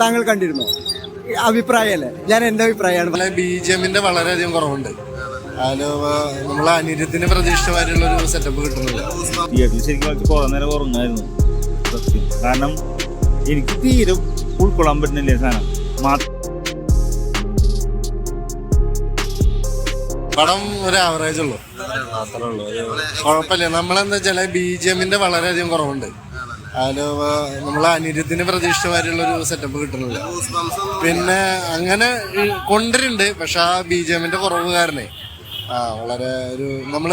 താങ്കൾ കണ്ടിരുന്നോ? അഭിപ്രായമല്ലേ? ഞാൻ എന്റെ അഭിപ്രായമാണ്. ബി ജി എമ്മിന്റെ വളരെയധികം കുറവുണ്ട്. അതിന് നമ്മളെ അനിരുദ്ധിന് പ്രതീക്ഷിതമായിട്ടുള്ള ഒരു സെറ്റപ്പ് കിട്ടുന്നില്ല. തിയേറ്ററിൽ ശരിക്കും കുറേ നേരം ഉറങ്ങായിരുന്നു. സത്യം. കാരണം എനിക്ക് തീരെ ഉൾക്കൊള്ളാൻ പറ്റുന്നില്ല സാധനം. പടം ഒരു ആവറേജ് ഉള്ളൂ. മാത്രമേ ഉള്ളൂ. കുഴപ്പമില്ല. നമ്മളെന്താ വെച്ചാൽ ബി ജി എമ്മിന്റെ വളരെയധികം കുറവുണ്ട്. അതിന് നമ്മൾ അനിരുദ്ധിന് പ്രതീക്ഷിതമായിട്ടുള്ള ഒരു സെറ്റപ്പ് കിട്ടണില്ല. പിന്നെ അങ്ങനെ കൊണ്ടുവരുന്നുണ്ട് പക്ഷെ ആ ബി ജി എമ്മിന്റെ കുറവ് കാരണേ. ആ വളരെ ഒരു നമ്മൾ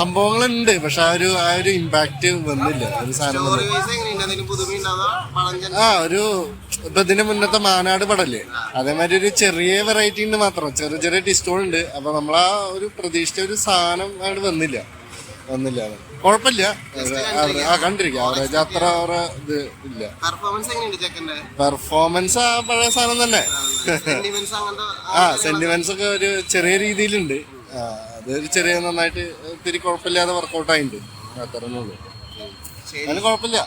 സംഭവങ്ങളുണ്ട് പക്ഷെ ആ ഒരു ആ ഒരു ഇമ്പാക്ട് വന്നില്ല. ഒരു സാധനം. ആ ഒരു ഇപ്പൊ ഇതിന് മുന്നത്തെ മാനാട് പടല്ലേ? അതേമാതിരി ഒരു ചെറിയ വെറൈറ്റി ഉണ്ട് മാത്രം. ചെറിയ ചെറിയ ടിസ്റ്റോൾ ഉണ്ട് അപ്പൊ നമ്മൾ ആ ഒരു പ്രതീക്ഷിച്ച ഒരു സാധനം അവിടെ വന്നില്ല. വന്നില്ല. അത്. കുഴപ്പമില്ല ആ ആവറേജ് അത്ര ഒരു ഇത് ഇല്ല. പെർഫോമൻസ് എങ്ങനെയുണ്ട് പെർഫോമൻസ് ആ പഴയ സാധനം തന്നെ. അങ്ങനത്തെ ആ സെന്റിമെന്റ്സ് ഒക്കെ ഒരു ചെറിയ രീതിയിലുണ്ട്. ആ അത് ഒരു ചെറിയ നന്നായിട്ട് ഒത്തിരി കുഴപ്പമില്ലാതെ വർക്കൗട്ട് ആയിട്ടുണ്ട്. അത്ര ഉള്ളൂ. അതിന് കുഴപ്പമില്ല.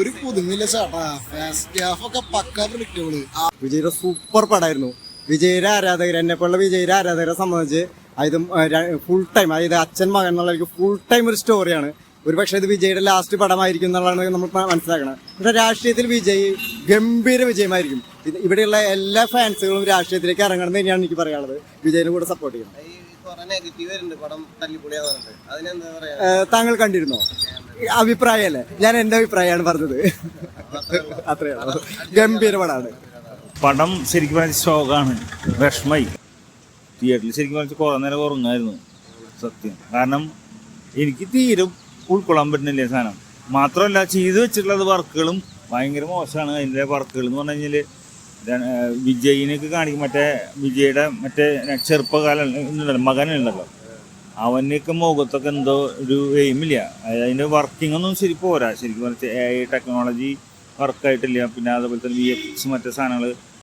ഒരു പുതുങ്ങില്ല ചേട്ടാ. ഫസ്റ്റ് ഹാഫ് ഒക്കെ പക്ക പ്രഡിക്റ്റബിൾ വിജയുടെ സൂപ്പർ പടമായിരുന്നു. വിജയുടെ ആരാധകർ എന്നെ പോലുള്ള വിജയുടെ ആരാധകരെ സംബന്ധിച്ച് ഇത് ഫുൾ ടൈം അതായത് അച്ഛൻ മകൻ എന്നുള്ള ഫുൾ ടൈം ഒരു സ്റ്റോറിയാണ് ഒരു പക്ഷേ ഇത് വിജയുടെ ലാസ്റ്റ് പടമായിരിക്കും എന്നുള്ളതാണ് നമ്മൾ മനസ്സിലാക്കണം പക്ഷേ രാഷ്ട്രീയത്തിൽ വിജയ് ഗംഭീര വിജയമായിരിക്കും. ഇത് ഇവിടെയുള്ള എല്ലാ ഫാൻസുകളും രാഷ്ട്രീയത്തിലേക്ക് ഇറങ്ങണം എന്ന് തന്നെയാണ് എനിക്ക് പറയാനുള്ളത്. വിജയിനെ കൂടെ സപ്പോർട്ട് ചെയ്യണം. ഈ കുറെ നെഗറ്റീവ് വരുന്നുണ്ട്. പടം തല്ലിപ്പൊളിയാന്ന് പറഞ്ഞിട്ട്. അതിനെന്താ പറയാ? താങ്കൾ കണ്ടിരുന്നോ? അഭിപ്രായമല്ലേ? ഞാൻ എന്റെ അഭിപ്രായമാണ് പറഞ്ഞത്. അത്രയാണ് ഗംഭീര പടമാണ്. പടം ശരിക്കും പറഞ്ഞ ശോകമാണ് വിഷമായി തിയേറ്ററിൽ ശരിക്കും പറഞ്ഞാൽ കുറേ നേരം ഉറങ്ങായിരുന്നു. സത്യം. കാരണം എനിക്ക് തീരെ ഉൾക്കൊള്ളാൻ പറ്റുന്നില്ല സാധനം. മാത്രമല്ല ചെയ്ത് വെച്ചിട്ടുള്ളത് വർക്കുകളും ഭയങ്കര മോശമാണ്. അതിന്റെ വർക്കുകൾ എന്ന് പറഞ്ഞു കഴിഞ്ഞാൽ വിജയിനൊക്കെ കാണിക്കും. മറ്റേ വിജയുടെ മറ്റേ ചെറുപ്പകാലം മകനുണ്ടല്ലോ അവനൊക്കെ മുഖത്തൊക്കെ എന്തോ ഒരു എയിമില്ല അതിന്റെ വർക്കിംഗ് ഒന്നും ശരി പോരാ. ശരിക്കും പറഞ്ഞാൽ എ ഐ ടെക്നോളജി വർക്കായിട്ടില്ല പിന്നെ അതുപോലെ തന്നെ വി എക്സ് മറ്റേ സാധനങ്ങൾ